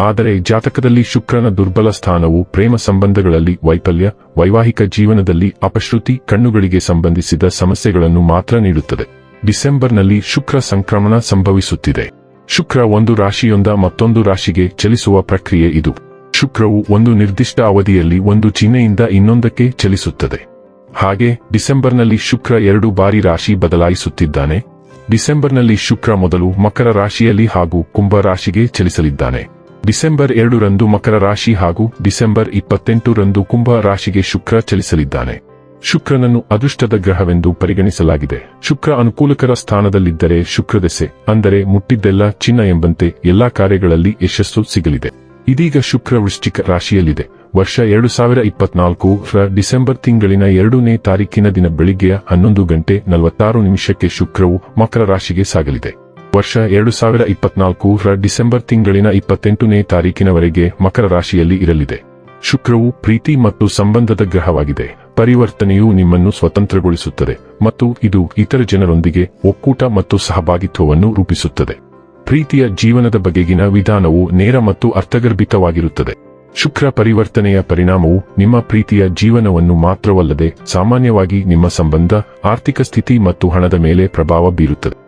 ಆದರೆ ಜಾತಕದಲ್ಲಿ ಶುಕ್ರನ ದುರ್ಬಲ ಸ್ಥಾನವು ಪ್ರೇಮ ಸಂಬಂಧಗಳಲ್ಲಿ ವೈಫಲ್ಯ, ವೈವಾಹಿಕ ಜೀವನದಲ್ಲಿ ಅಪಶ್ರುತಿ, ಕಣ್ಣುಗಳಿಗೆ ಸಂಬಂಧಿಸಿದ ಸಮಸ್ಯೆಗಳನ್ನು ಮಾತ್ರ ನೀಡುತ್ತದೆ. ಡಿಸೆಂಬರ್ನಲ್ಲಿ ಶುಕ್ರ ಸಂಕ್ರಮಣ ಸಂಭವಿಸುತ್ತಿದೆ. ಶುಕ್ರ ಒಂದು ರಾಶಿಯೊಂದ ಮತ್ತೊಂದು ರಾಶಿಗೆ ಚಲಿಸುವ ಪ್ರಕ್ರಿಯೆ ಇದು. ಶುಕ್ರವು ಒಂದು ನಿರ್ದಿಷ್ಟ ಅವಧಿಯಲ್ಲಿ ಒಂದು ಚಿಹ್ನೆಯಿಂದ ಇನ್ನೊಂದಕ್ಕೆ ಚಲಿಸುತ್ತದೆ. ಹಾಗೆ ಡಿಸೆಂಬರ್ನಲ್ಲಿ ಶುಕ್ರ ಎರಡು ಬಾರಿ ರಾಶಿ ಬದಲಾಯಿಸುತ್ತಿದ್ದಾನೆ. ಡಿಸೆಂಬರ್ನಲ್ಲಿ ಶುಕ್ರ ಮೊದಲು ಮಕರ ರಾಶಿಯಲ್ಲಿ ಹಾಗೂ ಕುಂಭ ರಾಶಿಗೆ ಚಲಿಸಲಿದ್ದಾನೆ. ಡಿಸೆಂಬರ್ ಎರಡರಂದು ಮಕರ ರಾಶಿ ಹಾಗೂ ಡಿಸೆಂಬರ್ ಇಪ್ಪತ್ತೆಂಟರಂದು ಕುಂಭ ರಾಶಿಗೆ ಶುಕ್ರ ಚಲಿಸಲಿದ್ದಾನೆ. ಶುಕ್ರನನ್ನು ಅದೃಷ್ಟದ ಗ್ರಹವೆಂದು ಪರಿಗಣಿಸಲಾಗಿದೆ. ಶುಕ್ರ ಅನುಕೂಲಕರ ಸ್ಥಾನದಲ್ಲಿದ್ದರೆ ಶುಕ್ರದೆಸೆ, ಅಂದರೆ ಮುಟ್ಟಿದ್ದೆಲ್ಲ ಚಿನ್ನ ಎಂಬಂತೆ ಎಲ್ಲಾ ಕಾರ್ಯಗಳಲ್ಲಿ ಯಶಸ್ಸು ಸಿಗಲಿದೆ. ಇದೀಗ ಶುಕ್ರ ವೃಶ್ಚಿಕ ರಾಶಿಯಲ್ಲಿದೆ. ವರ್ಷ ಎರಡು ಸಾವಿರ ಇಪ್ಪತ್ನಾಲ್ಕು ರ ಡಿಸೆಂಬರ್ ತಿಂಗಳಿನ ಎರಡನೇ ತಾರೀಕಿನ ದಿನ ಬೆಳಿಗ್ಗೆಯ ಹನ್ನೊಂದು ಗಂಟೆ ನಲವತ್ತಾರು ನಿಮಿಷಕ್ಕೆ ಶುಕ್ರವು ಮಕರ ರಾಶಿಗೆ ಸಾಗಲಿದೆ. ವರ್ಷ ಎರಡು ಸಾವಿರ ಇಪ್ಪತ್ನಾಲ್ಕು ಡಿಸೆಂಬರ್ ತಿಂಗಳಿನ ಇಪ್ಪತ್ತೆಂಟನೇ ತಾರೀಕಿನವರೆಗೆ ಮಕರ ರಾಶಿಯಲ್ಲಿ ಇರಲಿದೆ. ಶುಕ್ರವು ಪ್ರೀತಿ ಮತ್ತು ಸಂಬಂಧದ ಗ್ರಹವಾಗಿದೆ. ಪರಿವರ್ತನೆಯು ನಿಮ್ಮನ್ನು ಸ್ವತಂತ್ರಗೊಳಿಸುತ್ತದೆ ಮತ್ತು ಇದು ಇತರ ಜನರೊಂದಿಗೆ ಒಕ್ಕೂಟ ಮತ್ತು ಸಹಭಾಗಿತ್ವವನ್ನು ರೂಪಿಸುತ್ತದೆ. ಪ್ರೀತಿಯ ಜೀವನದ ಬಗೆಗಿನ ವಿಧಾನವು ನೇರ ಮತ್ತು ಅರ್ಥಗರ್ಭಿತವಾಗಿರುತ್ತದೆ. ಶುಕ್ರ ಪರಿವರ್ತನೆಯ ಪರಿಣಾಮವು ನಿಮ್ಮ ಪ್ರೀತಿಯ ಜೀವನವನ್ನು ಮಾತ್ರವಲ್ಲದೆ ಸಾಮಾನ್ಯವಾಗಿ ನಿಮ್ಮ ಸಂಬಂಧ, ಆರ್ಥಿಕ ಸ್ಥಿತಿ ಮತ್ತು ಹಣದ ಮೇಲೆ ಪ್ರಭಾವ ಬೀರುತ್ತದೆ.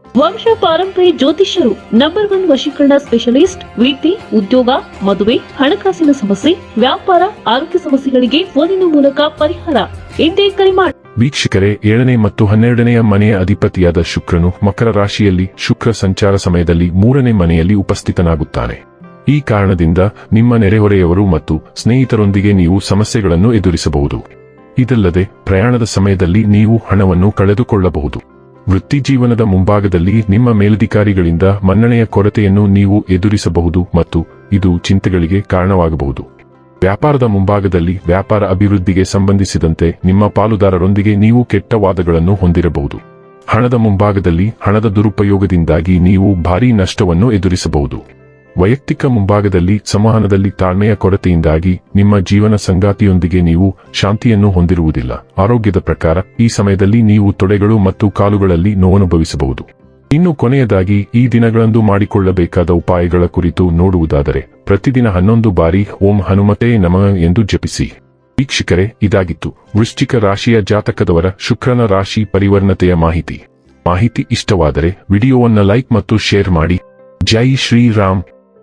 ವಂಶ ಪಾರಂಪರ್ಯ ಜ್ಯೋತಿಷ್ಯರು ನಂಬರ್ ಒನ್ ವಶೀಕರಣ ಸ್ಪೆಷಲಿಸ್ಟ್ ವಿದ್ಯೆ ಉದ್ಯೋಗ, ಮದುವೆ, ಹಣಕಾಸಿನ ಸಮಸ್ಯೆ, ವ್ಯಾಪಾರ, ಆರೋಗ್ಯ ಸಮಸ್ಯೆಗಳಿಗೆ ಫೋನಿನ ಮೂಲಕ ಪರಿಹಾರ. ಎಂದೇ ಕರೆ ಮಾಡಿ ವೀಕ್ಷಕರೇ, ಏಳನೇ ಮತ್ತು ಹನ್ನೆರಡನೆಯ ಮನೆಯ ಅಧಿಪತಿಯಾದ ಶುಕ್ರನು ಮಕರ ರಾಶಿಯಲ್ಲಿ ಶುಕ್ರ ಸಂಚಾರ ಸಮಯದಲ್ಲಿ ಮೂರನೇ ಮನೆಯಲ್ಲಿ ಉಪಸ್ಥಿತನಾಗುತ್ತಾನೆ. ಈ ಕಾರಣದಿಂದ ನಿಮ್ಮ ನೆರೆಹೊರೆಯವರು ಮತ್ತು ಸ್ನೇಹಿತರೊಂದಿಗೆ ನೀವು ಸಮಸ್ಯೆಗಳನ್ನು ಎದುರಿಸಬಹುದು. ಇದಲ್ಲದೆ, ಪ್ರಯಾಣದ ಸಮಯದಲ್ಲಿ ನೀವು ಹಣವನ್ನು ಕಳೆದುಕೊಳ್ಳಬಹುದು. ವೃತ್ತಿಜೀವನದ ಮುಂಭಾಗದಲ್ಲಿ ನಿಮ್ಮ ಮೇಲಧಿಕಾರಿಗಳಿಂದ ಮನ್ನಣೆಯ ಕೊರತೆಯನ್ನು ನೀವು ಎದುರಿಸಬಹುದು ಮತ್ತು ಇದು ಚಿಂತೆಗಳಿಗೆ ಕಾರಣವಾಗಬಹುದು. ವ್ಯಾಪಾರದ ಮುಂಭಾಗದಲ್ಲಿ ವ್ಯಾಪಾರ ಅಭಿವೃದ್ಧಿಗೆ ಸಂಬಂಧಿಸಿದಂತೆ ನಿಮ್ಮ ಪಾಲುದಾರರೊಂದಿಗೆ ನೀವು ಕೆಟ್ಟ ವಾದಗಳನ್ನು ಹೊಂದಿರಬಹುದು. ಹಣದ ಮುಂಭಾಗದಲ್ಲಿ ಹಣದ ದುರುಪಯೋಗದಿಂದಾಗಿ ನೀವು ಭಾರೀ ನಷ್ಟವನ್ನು ಎದುರಿಸಬಹುದು. ವೈಯಕ್ತಿಕ ಮುಂಭಾಗದಲ್ಲಿ ಸಂವಹನದಲ್ಲಿ ತಾಳ್ಮೆಯ ಕೊರತೆಯಿಂದಾಗಿ ನಿಮ್ಮ ಜೀವನ ಸಂಗಾತಿಯೊಂದಿಗೆ ನೀವು ಶಾಂತಿಯನ್ನು ಹೊಂದಿರುವುದಿಲ್ಲ. ಆರೋಗ್ಯದ ಪ್ರಕಾರ ಈ ಸಮಯದಲ್ಲಿ ನೀವು ತೊಡೆಗಳು ಮತ್ತು ಕಾಲುಗಳಲ್ಲಿ ನೋವನುಭವಿಸಬಹುದು. ಇನ್ನು ಕೊನೆಯದಾಗಿ ಈ ದಿನಗಳಂದು ಮಾಡಿಕೊಳ್ಳಬೇಕಾದ ಉಪಾಯಗಳ ಕುರಿತು ನೋಡುವುದಾದರೆ ಪ್ರತಿದಿನ ಹನ್ನೊಂದು ಬಾರಿ ಓಂ ಹನುಮತೇ ನಮ ಎಂದು ಜಪಿಸಿ. ವೀಕ್ಷಕರೇ, ಇದಾಗಿತ್ತು ವೃಶ್ಚಿಕ ರಾಶಿಯ ಜಾತಕದವರ ಶುಕ್ರನ ರಾಶಿ ಪರಿವರ್ಣತೆಯ ಮಾಹಿತಿ. ಮಾಹಿತಿ ಇಷ್ಟವಾದರೆ ವಿಡಿಯೋವನ್ನು ಲೈಕ್ ಮತ್ತು ಶೇರ್ ಮಾಡಿ. ಜೈ ಶ್ರೀರಾಮ್.